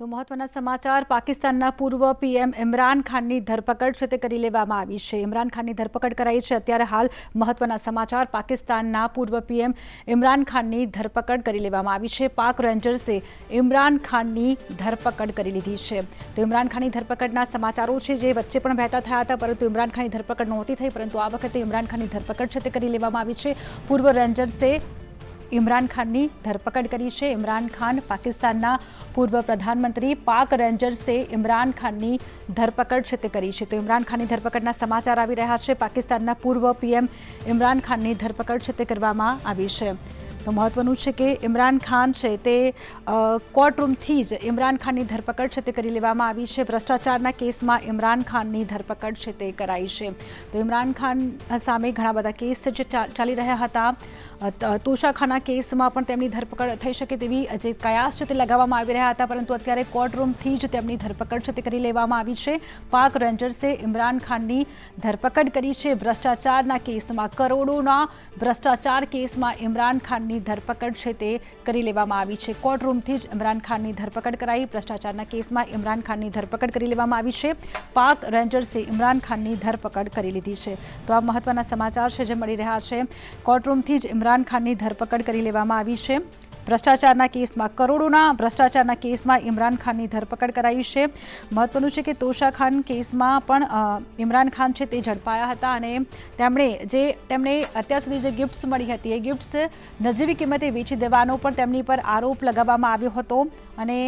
તો મહત્વના સમાચાર, પાકિસ્તાનના પૂર્વ પીએમ ઇમરાન ખાનની ધરપકડ છે તે કરી લેવામાં આવી છે. ઇમરાન ખાનની ધરપકડ કરાઈ છે. અત્યારે હાલ મહત્વના સમાચાર, પાકિસ્તાનના પૂર્વ પીએમ ઇમરાન ખાનની ધરપકડ કરી લેવામાં આવી છે. પાક રેન્જર્સે ઇમરાન ખાનની ધરપકડ કરી લીધી છે. તો ઇમરાન ખાનની ધરપકડના સમાચારો છે જે વચ્ચે પણ વહેતા થયા હતા, પરંતુ ઇમરાન ખાનની ધરપકડ નહોતી થઈ, પરંતુ આ વખતે ઇમરાન ખાનની ધરપકડ છે તે કરી લેવામાં આવી છે. પૂર્વ રેન્જર્સે ઇમરાન ખાનની ધરપકડ કરી છે. ઇમરાન ખાન પાકિસ્તાનના પૂર્વ પ્રધાનમંત્રી પાક રેન્જર્સે ઇમરાન ખાનની ધરપકડ છે તે કરી છે. તો ઇમરાન ખાનની ધરપકડના સમાચાર આવી રહ્યા છે. પાકિસ્તાનના પૂર્વ પીએમ ઇમરાન ખાનની ધરપકડ છે તે કરવામાં આવી છે. તો મહત્વનું છે કે ઇમરાન ખાન છે તે કોર્ટરૂમથી જ ઇમરાન ખાનની ધરપકડ છે તે કરી લેવામાં આવી છે. ભ્રષ્ટાચારના કેસમાં ઇમરાન ખાનની ધરપકડ છે તે કરાઈ છે. તો ઇમરાન ખાન સામે ઘણા બધા કેસ જે ચાલી રહ્યા હતા. તોષાખાના કેસમાં પણ તેમની ધરપકડ થઈ શકે તેવી જે કયાસ છે તે લગાવવામાં આવી રહ્યા હતા, પરંતુ અત્યારે કોર્ટરૂમથી જ તેમની ધરપકડ છે તે કરી લેવામાં આવી છે. પાક રેન્જર્સે ઇમરાન ખાનની ધરપકડ કરી છે. ભ્રષ્ટાચારના કેસમાં કરોડોના ભ્રષ્ટાચાર કેસમાં ઇમરાન ખાનની ધરપકડ છે તે કરી લેવામાં આવી છે. કોર્ટરૂમથી જ ઇમરાન ખાનની ધરપકડ કરાઈ. ભ્રષ્ટાચારના કેસમાં ઇમરાન ખાનની ધરપકડ કરી લેવામાં આવી છે. પાક રેન્જર્સે ઇમરાન ખાનની ધરપકડ કરી લીધી છે. તો આ મહત્વના સમાચાર છે જે મળી રહ્યા છે. કોર્ટરૂમથી જ ઇમરાન ખાનની ધરપકડ કરી લેવામાં આવી છે. ભ્રષ્ટાચારના કેસમાં કરોડોના ભ્રષ્ટાચારના કેસમાં ઇમરાન ખાનની ધરપકડ કરાઈ છે. મહત્વનું છે કે તોશા ખાન કેસમાં પણ ઇમરાન ખાન છે તે ઝડપાયા હતા અને તેમણે જે, તેમણે અત્યાર સુધી જે ગિફ્ટ્સ મળી હતી એ ગિફ્ટ્સ નજીવી કિંમતે વેચી દેવાનો પણ તેમની પર આરોપ લગાવવામાં આવ્યો હતો અને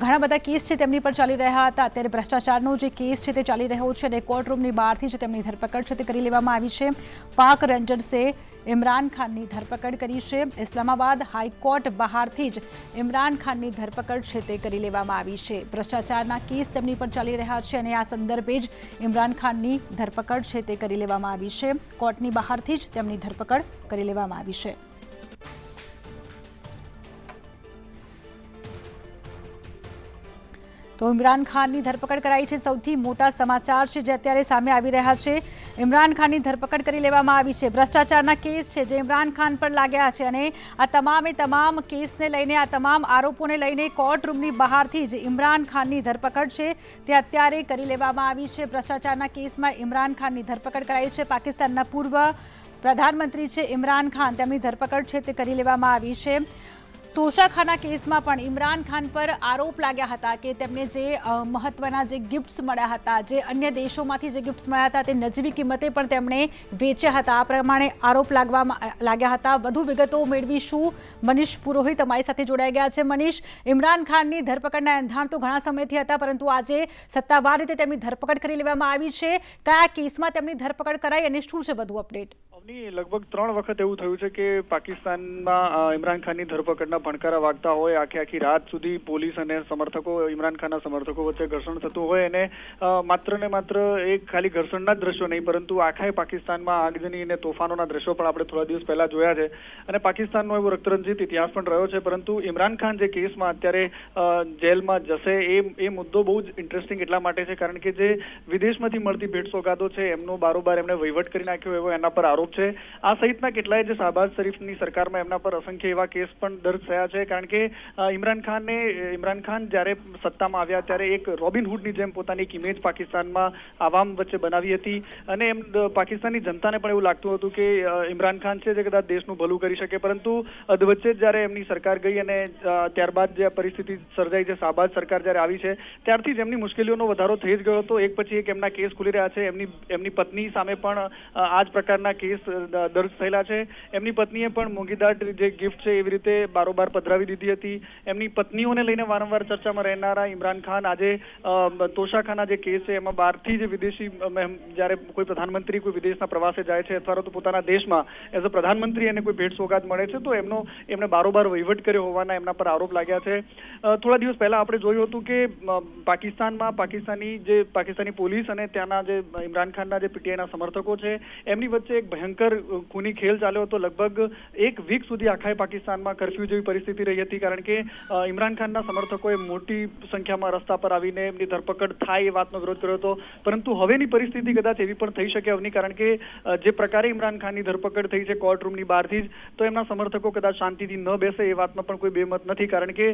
ઘણા બધા કેસ છે તેમની પર ચાલી રહ્યા હતા. અત્યારે ભ્રષ્ટાચારનો જે કેસ છે તે ચાલી રહ્યો છે અને કોર્ટરૂમની બહારથી જ તેમની ધરપકડ છે તે કરી લેવામાં આવી છે. પાક રેન્જર્સે ઇમરાન ખાનની ધરપકડ કરી છે. ઇસ્લામાબાદ હાઈકોર્ટ બહારથી જ ઇમરાન ખાનની ધરપકડ છે તે કરી લેવામાં આવી છે. ભ્રષ્ટાચારના કેસ તેમની પર ચાલી રહ્યા છે અને આ સંદર્ભે જ ઇમરાન ખાનની ધરપકડ છે તે કરી લેવામાં આવી છે. કોર્ટની બહારથી જ તેમની ધરપકડ કરી લેવામાં આવી છે. તો ઇમરાન ખાનની ધરપકડ કરાઈ છે. સૌથી મોટા સમાચાર છે જે અત્યારે સામે આવી રહ્યા છે. ઇમરાન ખાનની ધરપકડ કરી લેવામાં આવી છે. ભ્રષ્ટાચારના કેસ છે જે ઇમરાન ખાન પર લાગ્યા છે અને આ તમામે તમામ કેસને લઈને, આ તમામ આરોપોને લઈને કોર્ટરૂમની બહારથી જ ઇમરાન ખાનની ધરપકડ છે તે અત્યારે કરી લેવામાં આવી છે. ભ્રષ્ટાચારના કેસમાં ઇમરાન ખાનની ધરપકડ કરાઈ છે. પાકિસ્તાનના પૂર્વ પ્રધાનમંત્રી છે ઇમરાન ખાન. તેમની ધરપકડ છે તે કરી લેવામાં આવી છે. તોશાખાના કેસમાં પણ ઇમરાન ખાન પર આરોપ લાગ્યા હતા કે તેમને જે મહત્વના જે ગિફ્ટ્સ મળ્યા હતા, જે અન્ય દેશોમાંથી જે ગિફ્ટ્સ મળ્યા હતા તે નજીવી કિંમતે પણ તેમણે વેચ્યા હતા. આ પ્રમાણે આરોપ લાગવામાં લાગ્યા હતા. વધુ વિગતો મેળવીશું. મનીષ પુરોહિત અમારી સાથે જોડાઈ ગયા છે. મનીષ, ઇમરાન ખાનની ધરપકડના એંધાણ તો ઘણા સમયથી હતા, પરંતુ આજે સત્તાવાર રીતે તેમની ધરપકડ કરી લેવામાં આવી છે. કયા કેસમાં તેમની ધરપકડ કરાઈ અને શું છે વધુ અપડેટ અવની લગભગ ત્રણ વખત એવું થયું છે કે પાકિસ્તાનમાં ઇમરાન ખાનની ધરપકડના ભણકારા વાગતા હોય, આખી આખી રાત સુધી પોલીસ અને સમર્થકો, ઇમરાન ખાનના સમર્થકો વચ્ચે ઘર્ષણ થતું હોય અને માત્ર ને માત્ર એક ખાલી ઘર્ષણના જ દ્રશ્યો નહીં, પરંતુ આખાએ પાકિસ્તાનમાં આગજની અને તોફાનોના દ્રશ્યો પણ આપણે થોડા દિવસ પહેલા જોયા છે. અને પાકિસ્તાનનો એવો રક્તરંજિત ઇતિહાસ પણ રહ્યો છે, પરંતુ ઇમરાન ખાન જે કેસમાં અત્યારે જેલમાં જશે, એ એ મુદ્દો બહુ જ ઇન્ટરેસ્ટિંગ એટલા માટે છે, કારણ કે જે વિદેશમાંથી મળતી ભેટ સોગાદો છે, એમનો બારોબાર એમણે વહીવટ કરી નાખ્યો એવો એના પર આરોપ છે. આ સહિતના કેટલાય જે શાહબાઝ શરીફની સરકારમાં એમના પર અસંખ્ય એવા કેસ પણ દર્જ થયા છે. કારણ કે ઇમરાન ખાનને ઇમરાન ખાન જ્યારે સત્તામાં આવ્યા ત્યારે એક રોબિનહુડની જેમ પોતાની એક ઇમેજ પાકિસ્તાનમાં આવામ વચ્ચે બનાવી હતી. અને એમ પાકિસ્તાનની જનતાને પણ એવું લાગતું હતું કે ઇમરાન ખાન છે જે કદાચ દેશનું ભલું કરી શકે. પરંતુ અધવચ્ચે જ્યારે એમની સરકાર ગઈ અને ત્યારબાદ જે પરિસ્થિતિ સર્જાઈ છે શાહબાઝ સરકાર જ્યારે આવી છે, ત્યારથી જ એમની મુશ્કેલીઓનો વધારો થઈ જ ગયો હતો. એક પછી એક એમના કેસ ખુલી રહ્યા છે. એમની એમની પત્ની સામે પણ આ જ પ્રકારના કેસ અ, દર્જ થયેલા છે. એમની પત્નીએ પણ મોંઘીદાટ જે ગિફ્ટ છે એવી રીતે બારોબાર પધરાવી દીધી હતી. એમની પત્નીઓને લઈને વારંવાર ચર્ચામાં રહેનારા ઇમરાન ખાન આજે તોશાખાના જે કેસ છે એમાં બહારથી જ વિદેશી જ્યારે કોઈ પ્રધાનમંત્રી કોઈ વિદેશના પ્રવાસે જાય છે અથવા તો પોતાના દેશમાં એઝ અ પ્રધાનમંત્રી એને કોઈ ભેટ સોગાદ મળે છે તો એમનો એમણે બારોબાર વહીવટ કર્યો હોવાના એમના પર આરોપ લાગ્યા છે. થોડા દિવસ પહેલા આપણે જોયું હતું કે પાકિસ્તાનમાં પાકિસ્તાની જે પાકિસ્તાની પોલીસ અને ત્યાંના જે ઇમરાન ખાનના જે પીટીઆઈના સમર્થકો છે એમની વચ્ચે એક ભયંકર ભયંકર ખૂની ખેલ ચાલ્યો હતો. લગભગ એક વીક સુધી આખા પાકિસ્તાનમાં કરફ્યુ જેવી પરિસ્થિતિ રહી હતી, કારણ કે ઇમરાન ખાનના સમર્થકોએ મોટી સંખ્યામાં રસ્તા પર આવીને એમની ધરપકડ થાય એ વાતનો વિરોધ કર્યો હતો. પરંતુ હવેની પરિસ્થિતિ કદાચ એવી પણ થઈ શકે અવની કારણ કે જે પ્રકારે ઇમરાન ખાનની ધરપકડ થઈ છે કોર્ટ રૂમની બહારથી જ, તો એમના સમર્થકો કદાચ શાંતિથી ન બેસે એ વાતમાં પણ કોઈ બેમત નથી, કારણ કે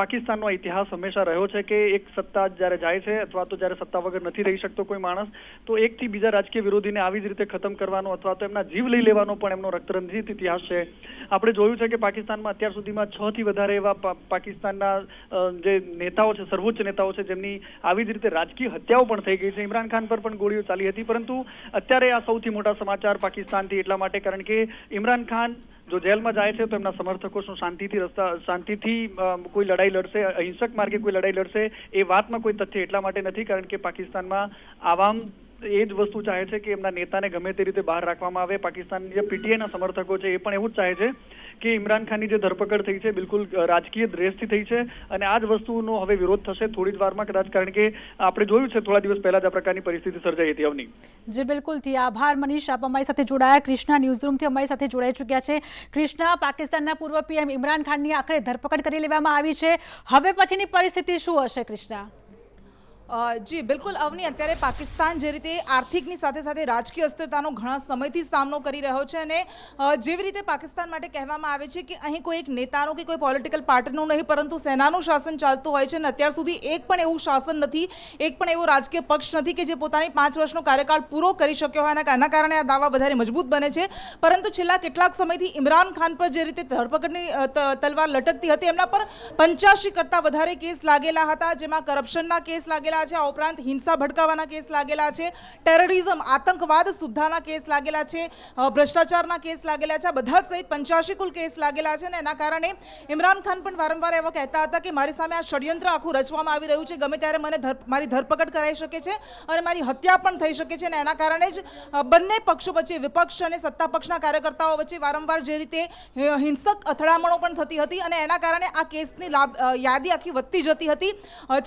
પાકિસ્તાનનો ઇતિહાસ હંમેશા રહ્યો છે કે એક સત્તા જ્યારે જાય છે અથવા તો જ્યારે સત્તા વગર નથી રહી શકતો કોઈ માણસ, તો એકથી બીજા રાજકીય વિરોધીને આવી જ રીતે ખતમ કરવાનો અથવા તો એમના જીવ લઈ લેવાનો પણ એમનો રક્તરંજિત ઇતિહાસ છે. આપણે જોયું છે કે પાકિસ્તાનમાં અત્યાર સુધીમાં છ થી વધારે એવા પાકિસ્તાનના જે નેતાઓ છે, સર્વોચ્ચ નેતાઓ છે, જેમની આવી જ રીતે રાજકીય હત્યાઓ પણ થઈ ગઈ છે. ઇમરાન ખાન પર પણ ગોળીઓ ચાલી હતી, પરંતુ અત્યારે આ સૌથી મોટા સમાચાર પાકિસ્તાનથી એટલા માટે, કારણ કે ઇમરાન ખાન જો જેલમાં જાય છે, તો એમના સમર્થકો શું શાંતિથી રસ્તા, શાંતિથી કોઈ લડાઈ લડશે, અહિંસક માર્ગે કોઈ લડાઈ લડશે, એ વાતમાં કોઈ તથ્ય એટલા માટે નથી, કારણ કે પાકિસ્તાનમાં આવામ એ જ વસ્તુ ચાહે છે કે એમના નેતાને ગમે તે રીતે બહાર રાખવામાં આવે. પાકિસ્તાનની જે પીટીઆઈના સમર્થકો છે એ પણ એવું જ ચાહે છે કે ઇમરાન ખાનની જે ધરપકડ થઈ છે બિલકુલ રાજકીય દ્રેસથી થઈ છે અને આ જ વસ્તુનો હવે વિરોધ થશે થોડી જ વારમાં કદાચ કારણ કે આપણે જોયું છે થોડા દિવસ પહેલા જ આ પ્રકારની પરિસ્થિતિ સર્જાઈ હતી અવની. જી, બિલકુલથી. આભાર, મનીષ. આપ અમારી સાથે જોડાયા. કૃષ્ણા ન્યૂઝરૂમથી અમારી સાથે જોડાઈ ચૂક્યા છે. કૃષ્ણા પાકિસ્તાનના પૂર્વ પીએમ ઇમરાન ખાનની આખરે ધરપકડ કરી લેવામાં આવી છે. હવે પછીની પરિસ્થિતિ શું હશે કૃષ્ણા જી, બિલકુલ. અવની, અત્યારે પાકિસ્તાન જે રીતે આર્થિકની સાથે સાથે રાજકીય અસ્થિરતાનો ઘણા સમયથી સામનો કરી રહ્યો છે અને જેવી રીતે પાકિસ્તાન માટે કહેવામાં આવે છે કે અહીં કોઈ એક નેતાનું કે કોઈ પોલિટિકલ પાર્ટીનું નહીં, પરંતુ સેનાનું શાસન ચાલતું હોય છે અને અત્યાર સુધી એક પણ એવું શાસન નથી, એક પણ એવો રાજકીય પક્ષ નથી કે જે પોતાની પાંચ વર્ષનો કાર્યકાળ પૂરો કરી શક્યો હોય અને આના કારણે આ દાવા વધારે મજબૂત બને છે. પરંતુ છેલ્લા કેટલાક સમયથી ઇમરાન ખાન પર જે રીતે ધરપકડની તલવાર લટકતી હતી, એમના પર પંચ્યાસી કરતાં વધારે કેસ લાગેલા હતા, જેમાં કરપ્શનના કેસ લાગેલા છે. આ ઉપરાંત હિંસા ભડકાવાના કેસ લાગેલા છે. ટેરરિઝમ, આતંકવાદ સુદ્ધાના કેસ લાગેલા છે. ભ્રષ્ટાચારના કેસ લાગેલા છે. બધા સહિત પંચ્યાસી કુલ કેસ લાગેલા છે અને એના કારણે ઇમરાન ખાન પણ વારંવાર એવા કહેતા હતા કે મારી સામે આ ષડયંત્ર આખું રચવામાં આવી રહ્યું છે. ગમે ત્યારે મને મારી ધરપકડ કરાઈ શકે છે અને મારી હત્યા પણ થઈ શકે છે અને એના કારણે જ બંને પક્ષો વચ્ચે વિપક્ષ અને સત્તા પક્ષના કાર્યકર્તાઓ વચ્ચે વારંવાર જે રીતે હિંસક અથડામણો પણ થતી હતી અને એના કારણે આ કેસની યાદી આખી વધતી જતી હતી.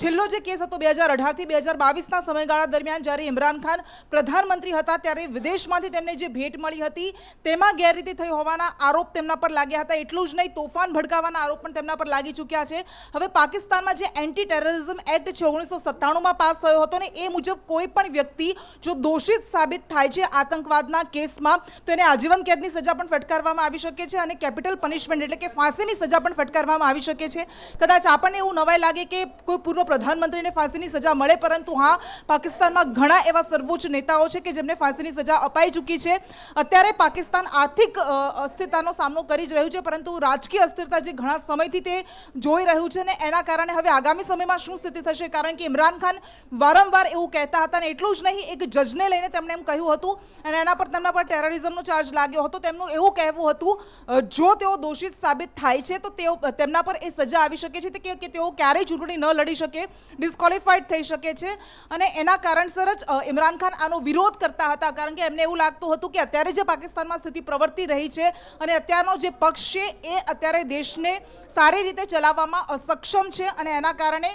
છેલ્લો જે કેસ હતો બે હજાર અઢારથી બે હજાર બાવીસના સમયગાળા દરમિયાન જ્યારે ઇમરાન ખાન પ્રધાનમંત્રી હતા ત્યારે વિદેશમાંથી તેમને જે ભેટ મળી હતી, તેમાં ગેરરીતિ થઈ હોવાના આરોપ તેમના પર લાગ્યા હતા. એટલું જ નહીં, તોફાન ભડકાવાના આરોપ પણ તેમના પર લાગી ચૂક્યા છે. હવે પાકિસ્તાનમાં જે એન્ટી ટેરરિઝમ એક્ટ છે, ઓગણીસો સત્તાણુંમાં પાસ થયો હતો ને એ મુજબ કોઈ પણ વ્યક્તિ જો દોષિત સાબિત થાય છે આતંકવાદના કેસમાં, તો એને આજીવન કેદની સજા પણ ફટકારવામાં આવી શકે છે અને કેપિટલ પનિશમેન્ટ એટલે કે ફાંસીની સજા પણ ફટકારવામાં આવી શકે છે. કદાચ આપણને એવું નવાઈ લાગે કે કોઈ પૂર્વ પ્રધાનમંત્રીને ફાંસીની સજા મળે, પરંતુ હા, પાકિસ્તાનમાં ઘણા એવા સર્વોચ્ચ નેતાઓ છે કે જેમને ફાંસીની સજા અપાઈ ચૂકી છે. અત્યારે પાકિસ્તાન આર્થિક અસ્થિરતાનો સામનો કરી જ રહ્યું છે, પરંતુ રાજકીય અસ્થિરતા જે ઘણા સમયથી તે જોઈ રહ્યું છે ને એના કારણે હવે આગામી સમયમાં શું સ્થિતિ થશે? કારણ કે ઇમરાન ખાન વારંવાર એવું કહેતા હતા ને એટલું જ નહીં, એક જજને લઈને તેમણે એમ કહ્યું હતું અને એના પર તેમના પર ટેરરિઝમનો ચાર્જ લાગ્યો હતો. તેમનું એવું કહેવું હતું જો તેઓ દોષિત સાબિત થાય છે, તો તેઓ, તેમના પર એ સજા આવી શકે છે કે તેઓ ક્યારેય ચૂંટણી ન લડી શકે. ડિસ્કોલિફાઈડ થઈ શકે છે અને એના કારણસર જ ઇમરાન ખાન આનો વિરોધ કરતા હતા. કારણ કે એમને એવું લાગતું હતું કે અત્યારે જે પાકિસ્તાનમાં સ્થિતિ પ્રવર્તી રહી છે અને અત્યારનો જે પક્ષ છે એ અત્યારે દેશને સારી રીતે ચલાવવામાં અસક્ષમ છે અને એના કારણે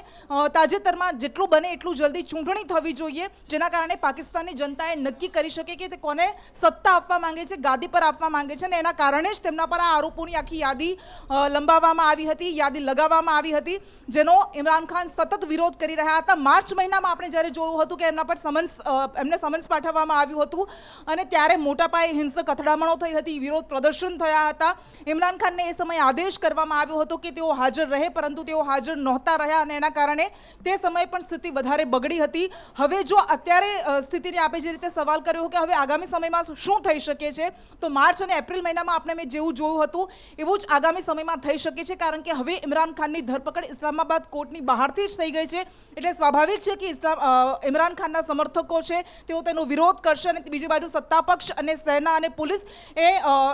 તાજેતરમાં જેટલું બને એટલું જલ્દી ચૂંટણી થવી જોઈએ, જેના કારણે પાકિસ્તાનની જનતાએ નક્કી કરી શકે કે તે કોને સત્તા આપવા માંગે છે, ગાદી પર આપવા માંગે છે અને એના કારણે જ તેમના પર આ આરોપોની આખી યાદી લંબાવવામાં આવી હતી, યાદી લગાવવામાં આવી હતી, જેનો ઇમરાન ખાન સતત વિરોધ કરી રહ્યા હતા. માર્ચ મહિનામાં આપણે જ્યારે જોયું હતું કે એમના પર સમન્સ એમને સમન્સ પાઠવવામાં આવ્યું હતું અને ત્યારે મોટા પાયે હિંસક અથડામણો થઈ હતી, વિરોધ પ્રદર્શન થયા હતા. ઇમરાન ખાનને એ સમયે આદેશ કરવામાં આવ્યો હતો કે તેઓ હાજર રહે, પરંતુ તેઓ હાજર નહોતા રહ્યા અને એના કારણે તે સમયે પણ સ્થિતિ વધારે બગડી હતી. હવે જો અત્યારે સ્થિતિને આપણે જે રીતે સવાલ કર્યો કે હવે આગામી સમયમાં શું થઈ શકે છે, તો માર્ચ અને એપ્રિલ મહિનામાં આપણે મેં જેવું જોયું હતું, એવું જ આગામી સમયમાં થઈ શકે છે, કારણ કે હવે ઇમરાન ખાનની ધરપકડ ઇસ્લામાબાદ કોર્ટની બહારથી જ થઈ ગઈ છે, એટલે સ્વાભાવિક છે કે ઇસ્લામ ઇમરાન ખાનના સમર્થકો છે, તેઓ તેનો વિરોધ કરશે અને બીજી બાજુ સત્તાપક્ષ અને સેના અને પોલીસ એ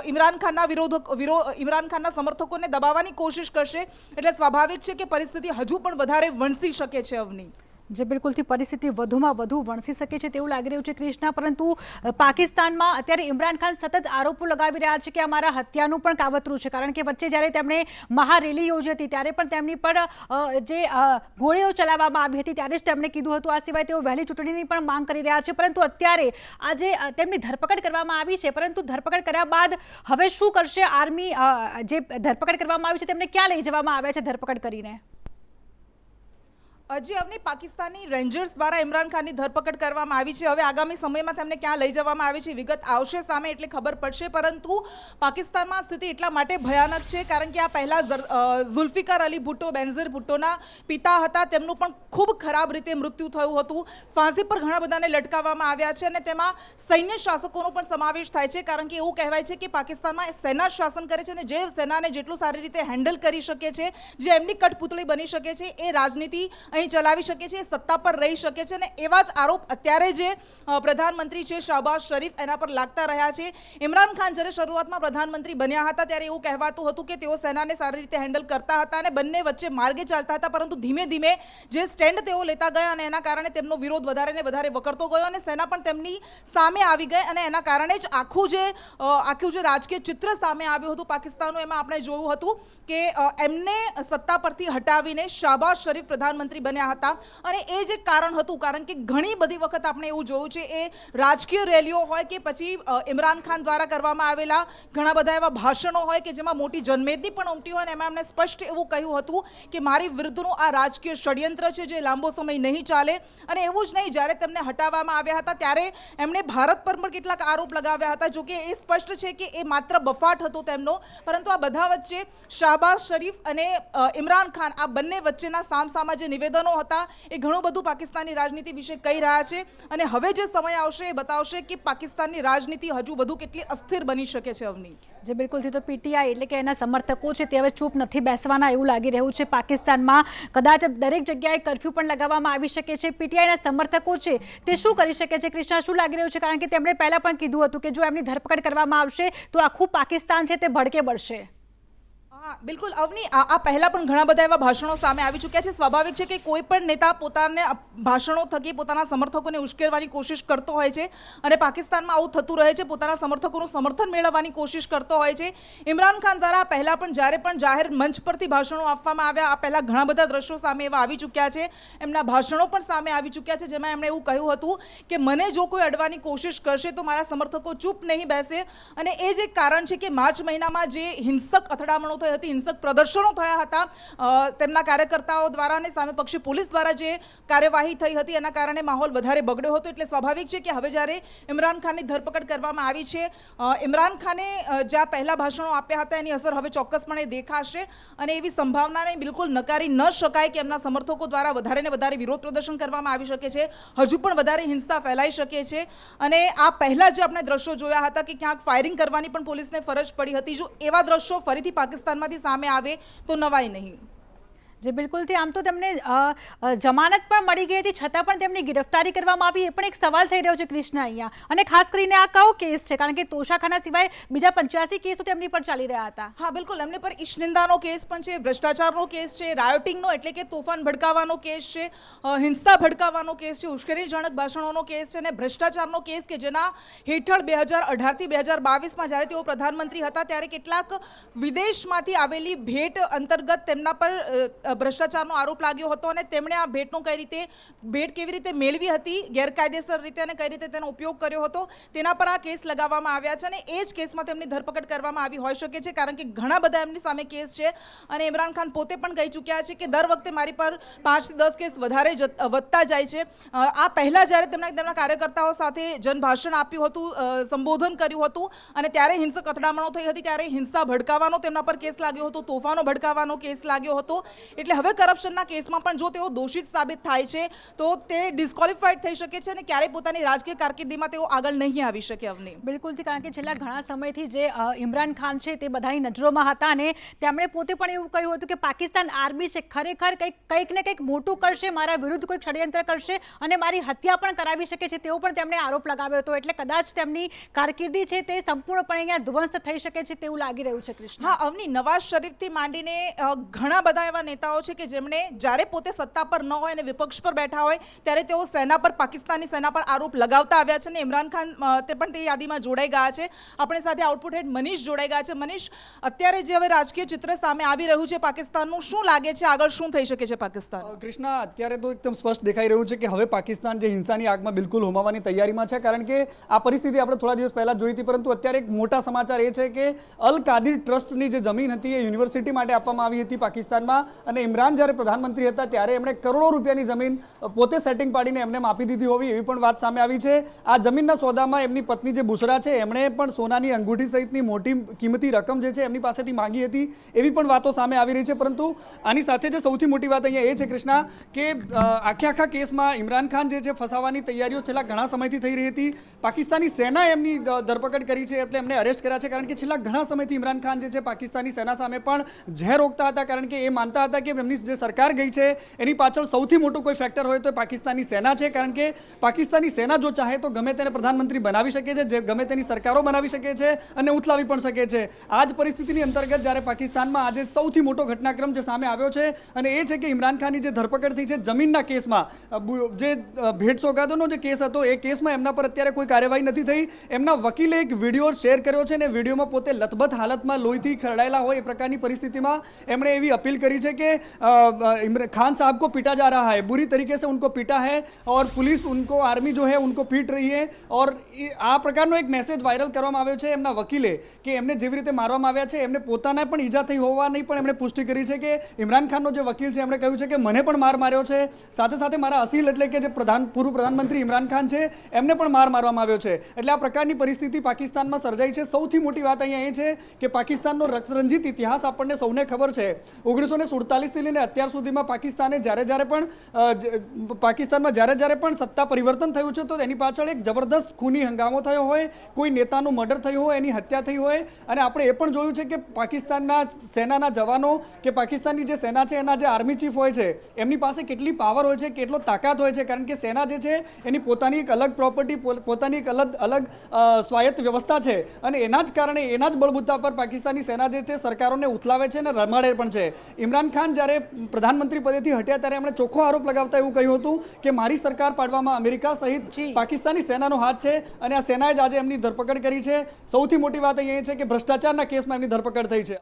ઇમરાન ખાનના વિરોધ ઇમરાન ખાનના સમર્થકોને દબાવવાની કોશિશ કરશે. એટલે સ્વાભાવિક છે કે પરિસ્થિતિ હજુ પણ વધારે વણસી શકે છે અવની. જે બિલકુલથી પરિસ્થિતિ વધુમાં વધુ વણસી શકે છે તેવું લાગી રહ્યું છે ક્રિષ્ના. પરંતુ પાકિસ્તાનમાં અત્યારે ઇમરાન ખાન સતત આરોપો લગાવી રહ્યા છે કે અમારા હત્યાનું પણ કાવતરું છે. કારણ કે વચ્ચે જ્યારે તેમણે મહારેલી યોજી હતી, ત્યારે પણ તેમની પર જે ગોળીઓ ચલાવવામાં આવી હતી, ત્યારે જ તેમણે કીધું હતું, આ સિવાય તેઓ વહેલી ચૂંટણીની પણ માંગ કરી રહ્યા છે. પરંતુ અત્યારે આજે તેમની ધરપકડ કરવામાં આવી છે. પરંતુ ધરપકડ કર્યા બાદ હવે શું કરશે આર્મી જે ધરપકડ કરવામાં આવી છે, તેમને ક્યાં લઈ જવામાં આવ્યા છે ધરપકડ કરીને? હજી અવની પાકિસ્તાની રેન્જર્સ દ્વારા ઇમરાન ખાનની ધરપકડ કરવામાં આવી છે. હવે આગામી સમયમાં તેમને ક્યાં લઈ જવામાં આવે છે, વિગત આવશે સામે એટલે ખબર પડશે, પરંતુ પાકિસ્તાનમાં સ્થિતિ એટલા માટે ભયાનક છે, કારણ કે આ પહેલાં ઝુલ્ફિકાર અલી ભુટ્ટો, બેનઝર ભુટ્ટોના પિતા હતા, તેમનું પણ ખૂબ ખરાબ રીતે મૃત્યુ થયું હતું. ફાંસી પર ઘણા બધાને લટકાવવામાં આવ્યા છે અને તેમાં સૈન્ય શાસકોનો પણ સમાવેશ થાય છે, કારણ કે એવું કહેવાય છે કે પાકિસ્તાનમાં સેના શાસન કરે છે અને જે સેનાને જેટલું સારી રીતે હેન્ડલ કરી શકે છે, જે એમની કઠપૂતળી બની શકે છે, એ રાજનીતિ અહીં ચલાવી શકે છે, સત્તા પર રહી શકે છે અને એવા જ આરોપ અત્યારે જે પ્રધાનમંત્રી છે શાહબાઝ શરીફ એના પર લાગતા રહ્યા છે. ઇમરાન ખાન જ્યારે શરૂઆતમાં પ્રધાનમંત્રી બન્યા હતા ત્યારે એવું કહેવાતું હતું કે તેઓ સેનાને સારી રીતે હેન્ડલ કરતા હતા અને બંને વચ્ચે માર્ગે ચાલતા હતા, પરંતુ ધીમે ધીમે જે સ્ટેન્ડ તેઓ લેતા ગયા અને એના કારણે તેમનો વિરોધ વધારે ને વધારે વકરતો ગયો અને સેના પણ તેમની સામે આવી ગઈ અને એના કારણે જ આખું જે આખું જે રાજકીય ચિત્ર સામે આવ્યું હતું પાકિસ્તાનનું, એમાં આપણે જોયું હતું કે એમને સત્તા પરથી હટાવીને શાહબાઝ શરીફ પ્રધાનમંત્રી બન્યા હતા. અને એ જ એક કારણ હતું, કારણ કે ઘણી બધી વખત આપણે એવું જોયું છે, એ રાજકીય રેલીઓ હોય કે પછી ઇમરાન ખાન દ્વારા કરવામાં આવેલા ઘણા બધા એવા ભાષણો હોય કે જેમાં મોટી જનમેદની પણ ઉમટી હોય અને એમાં એમણે સ્પષ્ટ એવું કહ્યું હતું કે મારી વિરુદ્ધનું આ રાજકીય ષડયંત્ર છે જે લાંબો સમય નહીં ચાલે. અને એવું જ નહીં, જ્યારે તેમને હટાવવામાં આવ્યા હતા, ત્યારે એમણે ભારત પર પણ કેટલાક આરોપ લગાવ્યા હતા. જોકે એ સ્પષ્ટ છે કે એ માત્ર બફાટ હતો તેમનો, પરંતુ આ બધા વચ્ચે શાહબાઝ શરીફ અને ઇમરાન ખાન આ બંને વચ્ચેના સામસામા જે નિવેદનો હતા. એ ઘણું બધું પાકિસ્તાનની રાજનીતિ વિશે કહી રહ્યા છે. અને હવે જે સમય આવશે એ બતાવશે કે પાકિસ્તાનની રાજનીતિ હજુ બધું કેટલી અસ્થિર બની શકે છે, અવની. જે બિલકુલથી તો પીટીઆઈ એટલે કે એના સમર્થકો છે તે હવે ચૂપ નથી બેસવાના એવું લાગી રહ્યું છે પાકિસ્તાનમાં. કદાચ દરેક જગ્યાએ કરફ્યુ પણ લગાવવામાં આવી શકે છે. પીટીઆઈના સમર્થકો છે તે શું કરી શકે છે? કૃષ્ણા, શું લાગી રહ્યું છે? કારણ કે તેમણે પહેલાં પણ કીધું હતું કે જો એમની ધરપકડ કરવામાં આવશે તો આખું પાકિસ્તાન છે તે ભડકે બળશે. બિલકુલ. અવની, આ પહેલા પણ ઘણા બધા એવા ભાષણો સામે આવી ચૂક્યા છે. સ્વાભાવિક છે કે કોઈ પણ નેતા પોતાને ભાષણો થકી પોતાના સમર્થકોને ઉશ્કેરવાની કોશિશ કરતો હોય છે અને પાકિસ્તાનમાં આવું થતું રહે છે, પોતાના સમર્થકોનું સમર્થન મેળવવાની કોશિશ કરતો હોય છે. ઇમરાન ખાન દ્વારા પહેલાં પણ, જ્યારે પણ જાહેર મંચ પરથી ભાષણો આપવામાં આવ્યા, આ પહેલાં ઘણા બધા દ્રશ્યો સામે એવા આવી ચૂક્યા છે. એમના ભાષણો પણ સામે આવી ચૂક્યા છે, જેમાં એમણે એવું કહ્યું હતું કે, મને જો કોઈ અડવાની કોશિશ કરશે, તો મારા સમર્થકો ચૂપ નહીં બેસે. અને એ જ એક કારણ છે કે, માર્ચ મહિનામાં જે હિંસક અથડામણો થઈ હતી, હિંસક પ્રદર્શનો થયા હતા. તેમના કાર્યકર્તાઓ દ્વારા અને સામે પક્ષી પોલીસ દ્વારા જે કાર્યવાહી થઈ હતી, એના કારણે માહોલ વધારે બગડ્યો હતો. એટલે સ્વાભાવિક છે કે હવે જ્યારે ઇમરાન ખાનની ધરપકડ કરવામાં આવી છે ઇમરાન ખાને જ્યાં પહેલાં ભાષણો આપ્યા હતા, એની અસર હવે ચોક્કસપણે દેખાશે. અને એવી સંભાવનાને બિલકુલ નકારી ન શકાય કે એમના સમર્થકો દ્વારા વધારે ને વધારે વિરોધ પ્રદર્શન કરવામાં આવી શકે છે. હજુ પણ વધારે હિંસા ફેલાઈ શકે છે. અને આ પહેલાં જે આપણે દ્રશ્યો જોયા હતા કે ક્યાંક ફાયરિંગ કરવાની પણ પોલીસને ફરજ પડી હતી. જો એવા દ્રશ્યો ફરીથી પાકિસ્તાનમાંથી સામે આવે તો નવાય નહીં. જે બિલકુલથી આમ તો તેમને જમાનત પણ મળી ગઈ હતી, છતાં પણ તેમની ગિરફતારી કરવામાં આવી. એ પણ એક સવાલ થઈ રહ્યો છે કૃષ્ણ અહીંયા. અને ખાસ કરીને આ કયો કેસ છે? કારણ કે તોશાખાના સિવાય બીજા પંચ્યાસી કેસ તો તેમની પર ચાલી રહ્યા હતા. હા, બિલકુલ. એમની પર ઈશનિંદાનો કેસ પણ છે, ભ્રષ્ટાચારનો કેસ છે, રાયોટિંગનો એટલે કે તોફાન ભડકાવાનો કેસ છે હિંસા ભડકાવાનો કેસ છે ઉશ્કેરણીજનક ભાષણોનો કેસ છે અને ભ્રષ્ટાચારનો કેસ કે જેના હેઠળ બે હજાર અઢારથી બે હજાર બાવીસમાં જ્યારે તેઓ પ્રધાનમંત્રી હતા, ત્યારે કેટલાક વિદેશમાંથી આવેલી ભેટ અંતર્ગત તેમના પર ભ્રષ્ટાચારનો આરોપ લાગ્યો હતો અને તેમણે આ ભેટનું કઈ રીતે, ભેટ કેવી રીતે મેળવી હતી, ગેરકાયદેસર રીતે અને કઈ રીતે તેનો ઉપયોગ કર્યો હતો, તેના પર આ કેસ લગાવવામાં આવ્યા છે અને એ જ કેસમાં તેમની ધરપકડ કરવામાં આવી હોઈ શકે છે, કારણ કે ઘણા બધા એમની સામે કેસ છે અને ઇમરાન ખાન પોતે પણ કહી ચૂક્યા છે કે દર વખતે મારી પર પાંચથી દસ કેસ વધારે વધતા જાય છે. આ પહેલાં જ્યારે તેમણે તેમના કાર્યકર્તાઓ સાથે જનભાષણ આપ્યું હતું સંબોધન કર્યું હતું અને ત્યારે હિંસક અથડામણો થઈ હતી, ત્યારે હિંસા ભડકાવાનો તેમના પર કેસ લાગ્યો હતો, તોફાનો ભડકાવાનો કેસ લાગ્યો હતો. એટલે હવે કરપ્શનના કેસમાં પણ જો તેઓ દોષિત સાબિત થાય છે તો તે ડિસ્કોલિફાઈડ થઈ શકે છે અને ક્યારેય પોતાની રાજકીય કારકિર્દીમાં તેઓ આગળ નહીં આવી શકે અવની. બિલકુલથી કારણ કે છેલ્લા ઘણા સમયથી જે ઇમરાન ખાન છે તે બધાની નજરોમાં હતા અને તેમણે પોતે પણ એવું કહ્યું હતું કે પાકિસ્તાન આર્મી છે ખરેખર કંઈક કંઈક ને કંઈક મોટું કરશે મારા વિરુદ્ધ કોઈક ષડયંત્ર કરશે અને મારી હત્યા પણ કરાવી શકે છે તેવો પણ તેમણે આરોપ લગાવ્યો હતો. એટલે કદાચ તેમની કારકિર્દી છે તે સંપૂર્ણપણે અહીંયા ધ્વંસ થઈ શકે છે તેવું લાગી રહ્યું છે કૃષ્ણ. હા અવની નવાઝ શરીફથી માંડીને ઘણા બધા એવા નેતાઓ નેતાઓ છે કે જેમણે જ્યારે પોતે સત્તા પર ન હોય અને વિપક્ષ પર બેઠા હોય, ત્યારે તેઓ સેના પર, પાકિસ્તાની સેના પર આરોપ લગાવતા આવ્યા છે અને ઇમરાન ખાન તે પણ તે યાદીમાં જોડાઈ ગયા છે. આપણી સાથે આઉટપુટ હેડ મનીષ જોડાઈ ગયા છે. મનીષ, અત્યારે જે હવે રાજકીય ચિત્ર સામે આવી રહ્યું છે પાકિસ્તાનનું, શું લાગે છે? આગળ શું થઈ શકે છે પાકિસ્તાન? કૃષ્ણા, અત્યારે તો એકદમ સ્પષ્ટ દેખાઈ રહ્યું છે કે હવે પાકિસ્તાન જે હિંસાની આગમાં બિલકુલ હોમાવાની તૈયારીમાં છે, કારણ કે આ પરિસ્થિતિ આપણે થોડા દિવસ પહેલા જોઈ હતી, પરંતુ અત્યારે એક મોટા સમાચાર એ છે કે અલ કાદિર ટ્રસ્ટની જે જમીન હતી એ યુનિવર્સિટી માટે આપવામાં આવી હતી પાકિસ્તાનમાં અને ઇમરાન જ્યારે પ્રધાનમંત્રી હતા ત્યારે એમણે કરોડો રૂપિયાની જમીન પોતે સેટિંગ પાડીને એમને આપી દીધી હોવી એવી પણ વાત સામે આવી છે. આ જમીનના સોદામાં એમની પત્ની જે બુસરા છે, એમણે પણ સોનાની અંગૂઠી સહિતની મોટી કિંમતી રકમ જે છે એમની પાસેથી માંગી હતી એવી પણ વાતો સામે આવી રહી છે. પરંતુ આની સાથે જે સૌથી મોટી વાત અહીંયા એ છે, કૃષ્ણા, કે આખે આખા કેસમાં ઇમરાન ખાન જે છે ફસાવાની તૈયારીઓ છેલ્લા ઘણા સમયથી થઈ રહી હતી. પાકિસ્તાની સેના એમની ધરપકડ કરી છે એટલે એમને અરેસ્ટ કર્યા છે. કારણ કે છેલ્લા ઘણા સમયથી ઇમરાન ખાન જે છે પાકિસ્તાની સેના સામે પણ ઝેર રોકતા હતા. કારણ કે એ માનતા હતા કે એમની જે સરકાર ગઈ છે, એની પાછળ સૌથી મોટું કોઈ ફેક્ટર હોય તો પાકિસ્તાની સેના છે. કારણ કે પાકિસ્તાની સેના જો ચાહે તો ગમે તેને પ્રધાનમંત્રી બનાવી શકે છે, જે ગમે તેની સરકારો બનાવી શકે છે અને ઉથલાવી પણ શકે છે. આ જ પરિસ્થિતિની અંતર્ગત જ્યારે પાકિસ્તાનમાં આજે સૌથી મોટો ઘટનાક્રમ જે સામે આવ્યો છે અને એ છે કે ઇમરાન ખાનની જે ધરપકડ થઈ છે જમીનના કેસમાં જે ભેટ સોગાદોનો જે કેસ હતો એ કેસમાં એમના પર અત્યારે કોઈ કાર્યવાહી નથી થઈ. એમના વકીલે એક વીડિયો શેર કર્યો છે અને વિડીયોમાં પોતે લથબથ હાલતમાં લોહીથી ખરડાયેલા હોય એ પ્રકારની પરિસ્થિતિમાં એમણે એવી અપીલ કરી છે કે इमरान खान साहब को पीटा जा रहा है बुरी तरीके से उनको पीटा है और पुलिस उनको आर्मी जो है उनको पीट रही है और એ- આ પ્રકારનો એક મેસેજ વાયરલ કરવામાં આવ્યો છે એમના વકીલે કે એમને જેવી રીતે મારવામાં આવ્યા છે એમને પોતાને પણ ઈજા થઈ હોવાની પણ એમણે પુષ્ટિ કરી છે કે ઇમરાન ખાનનો જે વકીલ છે એમણે કહ્યું છે કે મને પણ માર માર્યો છે સાથે સાથે મારા અસીલ એટલે કે જે પ્રધાન પૂર્વ પ્રધાનમંત્રી ઇમરાન ખાન છે એમને પણ માર મારવામાં આવ્યો છે એટલે આ પ્રકારની પરિસ્થિતિ પાકિસ્તાનમાં સર્જાઈ છે સૌથી મોટી વાત અહીંયા એ છે કે પાકિસ્તાનનો રક્તરંજિત ઇતિહાસ આપણને સૌને ખબર છે ઓગણીસો ને સુડતાલીસથી લઈને અત્યાર સુધીમાં પાકિસ્તાને જ્યારે જ્યારે પણ પાકિસ્તાનમાં જ્યારે જ્યારે પણ સત્તા પરિવર્તન થયું છે, તો એની પાછળ એક જબરદસ્ત ખૂની હંગામો થયો હોય, કોઈ નેતાનું મર્ડર થયું હોય, એની હત્યા થઈ હોય. અને આપણે એ પણ જોયું છે કે પાકિસ્તાનના સેનાના જવાનો કે પાકિસ્તાનની જે સેના છે, એના જે આર્મી ચીફ હોય છે, એમની પાસે કેટલી પાવર હોય છે, કેટલો તાકાત હોય છે, કારણ કે સેના જે છે, એની પોતાની એક અલગ પ્રોપર્ટી પોતાની એક અલગ અલગ સ્વાયત્ત વ્યવસ્થા છે. અને એના જ કારણે, એના જ બળબૂતા પર પાકિસ્તાની સેના જે છે, સરકારોને ઉથલાવે છે અને રમાડે પણ છે. ઇમરાન ખાન જ્યારે પ્રધાનમંત્રી પદેથી હટ્યા ત્યારે એમણે ચોખ્ખો આરોપ લગાવતા એવું કહ્યું હતું કે મારી સરકાર પાડવામાં અમેરિકા સહિત પાકિસ્તાની સેનાનો હાથ છે અને આ સેનાએ જ આજે એમની ધરપકડ કરી છે. સૌથી મોટી વાત અહીંયા એ છે કે ભ્રષ્ટાચારના કેસમાં એમની ધરપકડ થઈ છે.